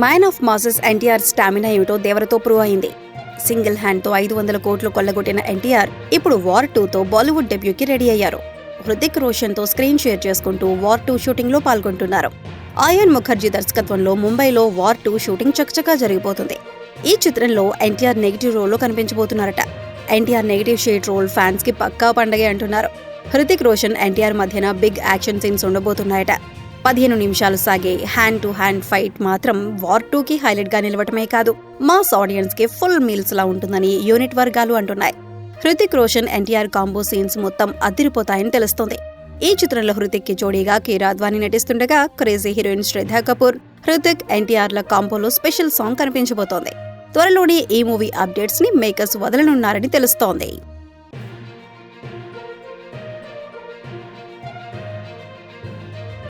Man of masses NTR stamina ఏమిటో దేవరతో prove అయింది. సింగిల్ హ్యాండ్తో ఐదు వందల కోట్లు కొల్లగొట్టిన ఎన్టీఆర్ ఇప్పుడు వార్ టూతో బాలీవుడ్ డెబ్యూకి రెడీ అయ్యారు. హృతిక్ రోషన్తో స్క్రీన్ షేర్ చేసుకుంటూ వార్ టూ షూటింగ్లో పాల్గొంటున్నారు. ఆయన్ ముఖర్జీ దర్శకత్వంలో ముంబైలో వార్ టూ షూటింగ్ చకచకా జరిగిపోతుంది. ఈ చిత్రంలో ఎన్టీఆర్ నెగిటివ్ రోల్లో కనిపించబోతున్నారట. ఎన్టీఆర్ నెగిటివ్ షేడ్ రోల్ ఫ్యాన్స్కి పక్కా పండగే అంటున్నారు. హృతిక్ రోషన్ ఎన్టీఆర్ మధ్యన బిగ్ యాక్షన్ సీన్స్ ఉండబోతున్నాయట. పదిహేను నిమిషాలు సాగే హ్యాండ్ టు హ్యాండ్ ఫైట్ మాత్రం వార్ టూకి హైలైట్గా హైలైట్గా నిలవటమే కాదు. మాస్ ఆడియన్స్కి ఫుల్ మీల్స్ లా ఉంటుందని యూనిట్ వర్గాలు అంటున్నాయి. Hrithik Roshan NTR combo scenes మొత్తం అదిరిపోతాయని తెలుస్తోంది. ఈ చిత్రంలో హృతిక్కి జోడీగా కీరాద్వాని నటిస్తుండగా క్రేజీ హీరోయిన్ శ్రద్ధా కపూర్ హృతిక్ ఎన్టీఆర్ల కాంబోలో స్పెషల్ సాంగ్ కనిపించబోతోంది. త్వరలోనే ఈ మూవీ అప్డేట్స్ని మేకర్స్ వదలనున్నారని తెలుస్తోంది.